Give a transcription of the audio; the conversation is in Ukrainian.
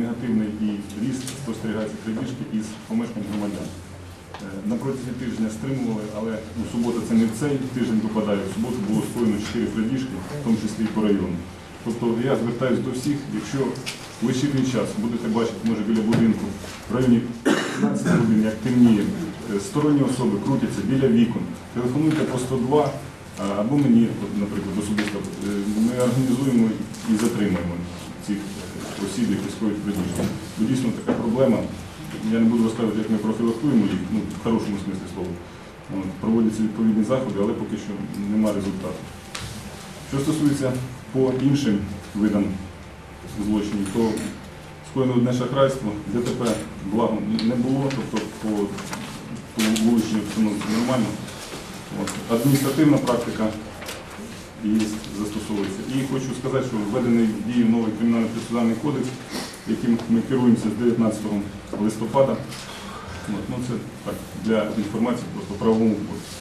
негативний і ріст спостерігається крадіжки із помешкань громадян. Е, На протязі тижня стримували, але у суботу це не в цей тиждень випадає. В суботу було скоєно 4 крадіжки, в тому числі і по району. Тобто я звертаюся до всіх, якщо в вечірній час будете бачити, може біля будинку, в районі 15 годин, як темніє, е, сторонні особи крутяться біля вікон, телефонуйте по 102 або мені, наприклад, особисто. Е, Ми організуємо і затримаємо цих е, осіб, які скоюють крадіжки. Бо дійсно така проблема. Я не буду розказувати, як ми профілактуємо їх, ну, в хорошому смислі слова. Проводяться відповідні заходи, але поки що немає результату. Що стосується по іншим видам злочинів, то скоєно одне шахрайство, ДТП благо не було, тобто по, по вуличній нормально. От. Адміністративна практика і застосовується. І хочу сказати, що введений в дію новий кримінально-процесуальний кодекс, яким ми керуємося з 19 листопада. Ну, це так, для інформації просто правовому полі.